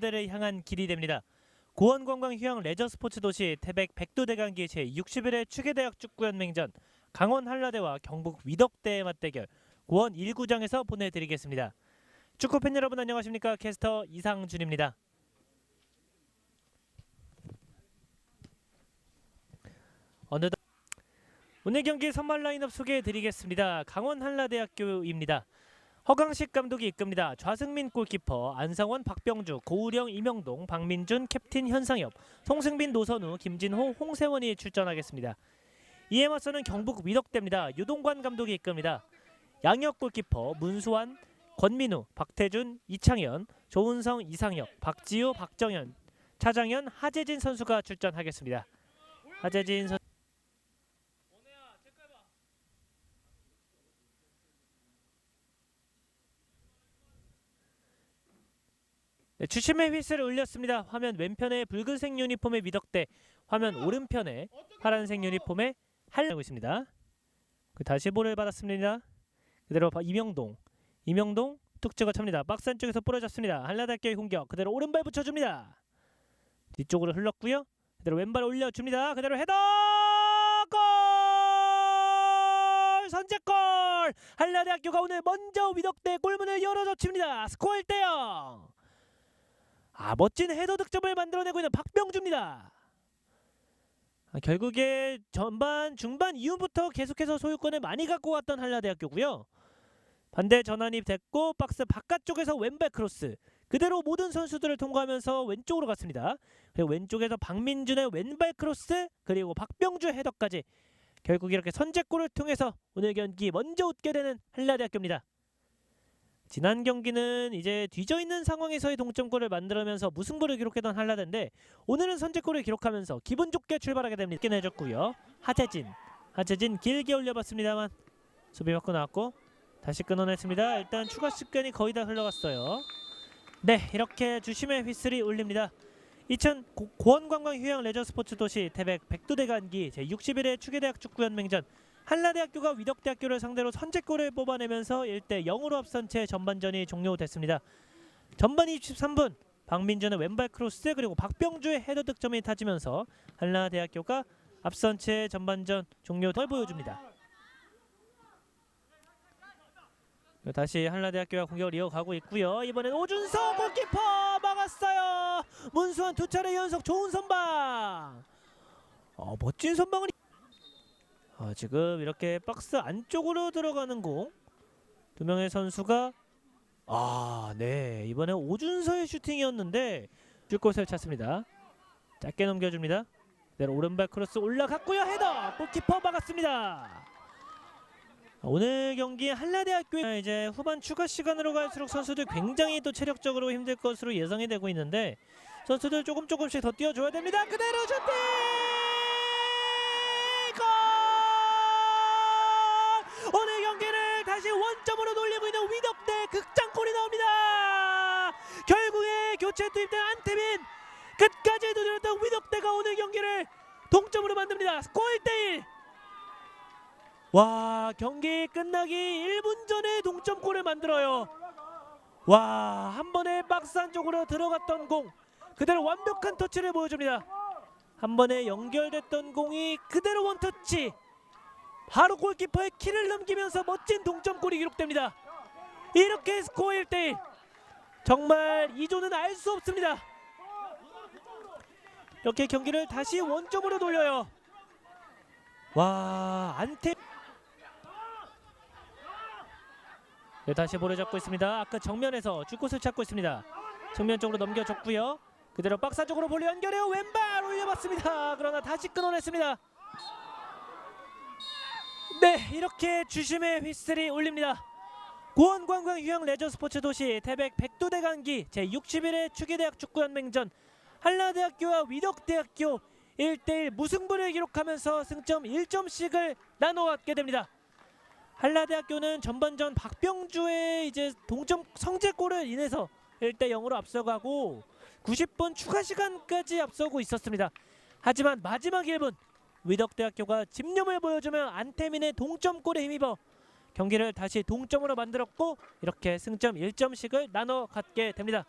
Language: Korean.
무대를 향한 길이 됩니다. 고원관광 휴양 레저 스포츠 도시 태백 백두대간기 제61회 추계대학 축구연맹전 강원 한라대와 경북 위덕대의 맞대결 고원 1구장에서 보내드리겠습니다. 축구팬 여러분 안녕하십니까? 캐스터 이상준입니다. 오늘 경기 선발 라인업 소개해드리겠습니다. 강원 한라대학교입니다. 허강식 감독이 이끕니다. 좌승민 골키퍼, 안상원, 박병주, 고우령, 이명동, 박민준, 캡틴 현상엽, 송승빈, 노선우, 김진호, 홍세원이 출전하겠습니다. 이에 맞서는 경북 위덕대입니다. 유동관 감독이 이끕니다. 양혁 골키퍼, 문수환, 권민우, 박태준, 이창현, 조은성, 이상혁, 박지우, 박정현, 차장현, 하재진 선수가 출전하겠습니다. 하재진 선 네, 주심의 휘슬을 울렸습니다. 화면 왼편에 붉은색 유니폼의 미덕대, 화면 오른편에 파란색 유니폼의 할려고 있습니다. 그 다시 볼을 받았습니다. 그대로 바- 이명동, 이명동 툭 찍어 찹니다. 박스 안쪽에서 부러졌습니다. 한라대학교의 공격 그대로 오른발 붙여줍니다. 뒤쪽으로 흘렀고요. 그대로 왼발 올려줍니다. 그대로 헤더 골! 선제골! 한라대학교가 오늘 먼저 위덕대 골문을 열어젖힙니다. 스코어 1대0. 아 멋진 헤더 득점을 만들어내고 있는 박병주입니다. 아, 결국에 전반 중반 이후부터 계속해서 소유권을 많이 갖고 왔던 한라대학교고요. 반대 전환이 됐고 박스 바깥쪽에서 왼발 크로스 그대로 모든 선수들을 통과하면서 왼쪽으로 갔습니다. 그리고 왼쪽에서 박민준의 왼발 크로스 그리고 박병주 헤더까지 결국 이렇게 선제골을 통해서 오늘 경기 먼저 웃게 되는 한라대학교입니다. 지난 경기는 이제 뒤져 있는 상황에서의 동점골을 만들면서 무승부를 기록했던 한라대인데 오늘은 선제골을 기록하면서 기분 좋게 출발하게 됩니다. 있게 내줬고요. 하재진, 하재진 길게 올려봤습니다만 수비 받고 나왔고 다시 끊어냈습니다. 일단 추가 시간이 거의 다 흘러갔어요. 네, 이렇게 주심의 휘슬이 울립니다. 2000 고, 고원관광 휴양 레저 스포츠 도시 태백 백두대간기 제61회 추계대학 축구연맹전 한라대학교가 위덕대학교를 상대로 선제골을 뽑아내면서 1대 0으로 앞선 채 전반전이 종료됐습니다. 전반 23분 박민준의 왼발 크로스 그리고 박병주의 헤더 득점이 타지면서 한라대학교가 앞선 채 전반전 종료를 보여줍니다. 다시 한라대학교가 공격을 이어가고 있고요. 이번엔 오준서 골키퍼 막았어요. 문수환 두 차례 연속 좋은 선방. 어, 멋진 선방을 아, 지금 이렇게 박스 안쪽으로 들어가는 공. 두 명의 선수가 아, 네. 이번에 오준서의 슈팅이었는데 줄 곳을 찾습니다. 짧게 넘겨줍니다. 그대로 오른발 크로스 올라갔고요. 헤더 골키퍼 막았습니다. 오늘 경기 한라대학교 이제 후반 추가 시간으로 갈수록 선수들 굉장히 또 체력적으로 힘들 것으로 예상이 되고 있는데 선수들 조금 조금씩 더 뛰어줘야 됩니다. 그대로 슈팅! 원점으로 돌리고 있는 위덕대 극장골이 나옵니다. 결국에 교체 투입된 안태민 끝까지 두드렸던 위덕대가 오늘 경기를 동점으로 만듭니다. 스코어 1대1. 와 경기 끝나기 1분 전에 동점골을 만들어요. 와 한 번에 박스 안쪽으로 들어갔던 공 그대로 완벽한 터치를 보여줍니다. 한 번에 연결됐던 공이 그대로 원터치 바로 골키퍼의 키를 넘기면서 멋진 동점골이 기록됩니다. 이렇게 스코어 1대1 정말 이조는 알 수 없습니다. 이렇게 경기를 다시 원점으로 돌려요. 와 안태 네, 다시 볼을 잡고 있습니다. 아까 정면에서 줄 곳을 찾고 있습니다. 정면 쪽으로 넘겨줬고요. 그대로 박스 쪽으로 볼을 연결해요. 왼발 올려봤습니다. 그러나 다시 끊어냈습니다. 네, 이렇게 주심의 휘슬이 울립니다. 고원관광 휴양 레저 스포츠 도시 태백 백두대간기 제61회 추계대학 축구연맹전 한라대학교와 위덕대학교 1대1 무승부를 기록하면서 승점 1점씩을 나눠 갖게 됩니다. 한라대학교는 전반전 박병주의 이제 동점 성제골을 인해서 1대 0으로 앞서가고 90분 추가 시간까지 앞서고 있었습니다. 하지만 마지막 1분 위덕대학교가 집념을 보여주며 안태민의 동점골에 힘입어 경기를 다시 동점으로 만들었고 이렇게 승점 1점씩을 나눠 갖게 됩니다.